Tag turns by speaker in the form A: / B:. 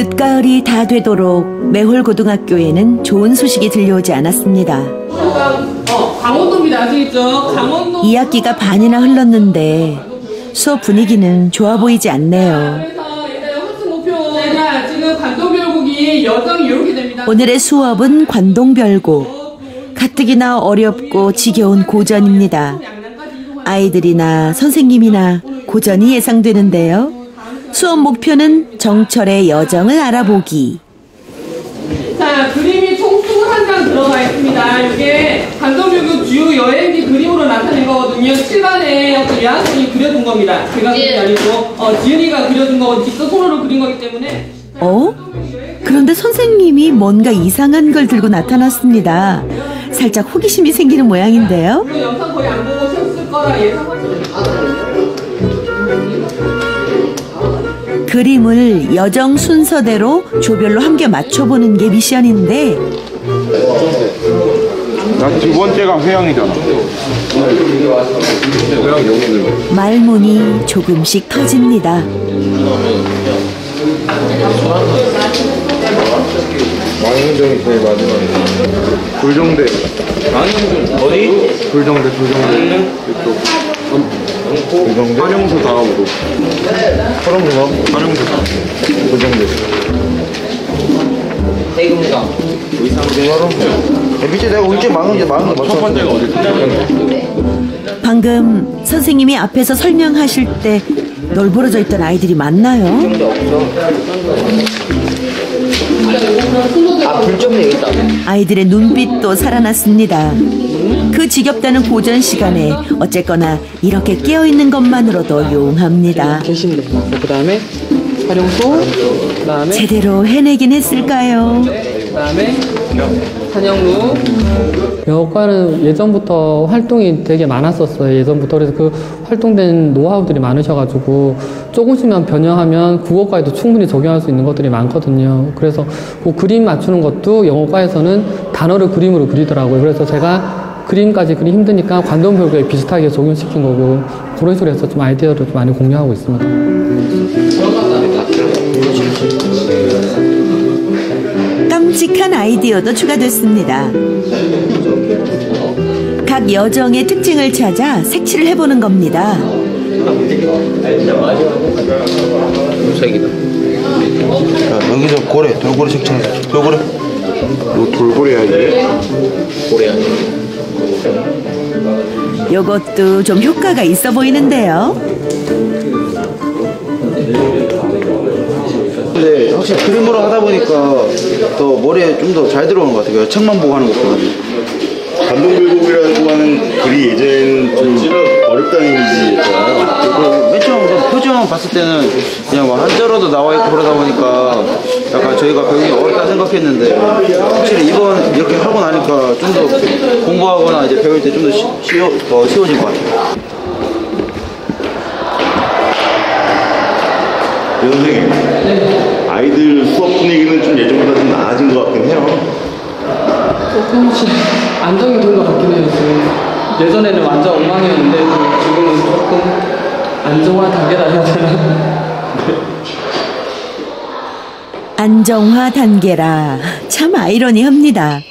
A: 늦가을이 다 되도록 매홀 고등학교에는 좋은 소식이 들려오지 않았습니다.
B: 어, 강원도입니다. 아시겠죠? 강원도.
A: 2학기가 반이나 흘렀는데 수업 분위기는 좋아 보이지 않네요. 오늘의 수업은 관동별고. 가뜩이나 어렵고 지겨운 고전입니다. 아이들이나 선생님이나 고전이 예상되는데요. 수업 목표는 정철의 여정을 알아보기.
B: 자, 그림이 총 21장 들어가 있습니다. 이게 관동별곡 주요 여행지 그림으로 나타낸 거거든요. 7반에 어떤 여학생이 그려준 겁니다. 제가 그린 게 아니고, 어, 지은이가 그려준 거 직접 손으로 그린 거기 때문에.
A: 어? 그런데 선생님이 뭔가 이상한 걸 들고 나타났습니다. 살짝 호기심이 생기는 모양인데요.
B: 영상 거의 안 보고 오셨을 거라 예상합니다.
A: 그림을 여정 순서대로 조별로 함께 맞춰보는 게 미션인데
C: 나 두 번째가 회양이잖아.
A: 말문이 조금씩 터집니다.
C: 망원정이 제일 마지막에. 불정대. 어디? 불정대, 불정대. 이쪽. 불정대? 한영수 다음으로. 한영수가? 한영수. 불정대.
D: 대금강
E: 밑에 내가 울지 막은 게 막은
C: 거첫 번째가 어디?
A: 방금 선생님이 앞에서 설명하실 때 널브러져 있던 아이들이 맞나요?
D: 아 있다
A: 아이들의 눈빛도 살아났습니다. 그 지겹다는 고전 시간에 어쨌거나 이렇게 깨어 있는 것만으로도 용합니다.
F: 계시면 됩니다. 그 다음에 활용소, 그 다음에
A: 제대로 해내긴 했을까요?
F: 그 다음에 산영루. 영어과는 예전부터 활동이 되게 많았었어요. 예전부터 그래서 그 활동된 노하우들이 많으셔가지고 조금씩만 변형하면 국어과에도 충분히 적용할 수 있는 것들이 많거든요. 그래서 그 그림 맞추는 것도 영어과에서는 단어를 그림으로 그리더라고요. 그래서 제가 그림까지 그리 힘드니까 관동별교에 비슷하게 적용시킨 거고 그런 식으로 해서 좀 아이디어를 좀 많이 공유하고 있습니다.
A: 깜찍한 아이디어도 추가됐습니다. 각 여정의 특징을 찾아 색칠을 해보는 겁니다.
D: 색이다
E: 야, 여기서 고래 돌고래 색칠해 돌고래
C: 너 돌고래야, 이게?
D: 고래야
A: 요것도 좀 효과가 있어 보이는데요.
E: 근데 확실히 그림으로 하다 보니까 더 머리에 좀 더 잘 들어오는 것 같아요 책만 보고 하는 것보다는
G: 감동불곡이라고 하는 글이 예전에는 좀 어렵다는 이미지였잖아요.
E: 그리고 맨 처음 그 표정 봤을 때는 그냥 뭐 한자로도 나와 있고 그러다 보니까 약간 저희가 배우기 어렵다 생각했는데 확실히 이번 이렇게 하고 나니까 좀 더 공부하거나 이제 배울 때 좀 더 쉬워 더 쉬워진 것 같아요.
G: 네, 선생님, 아이들 수업 분위기는 좀 예전보다 좀 나아진 것 같긴 해요.
F: 조금씩 안정이 된 것 같긴 해요, 지금. 예전에는 완전 엉망이었는데 그 지금은 조금 안정화 단계라 해야 되나?
A: 안정화 단계라 참 아이러니합니다.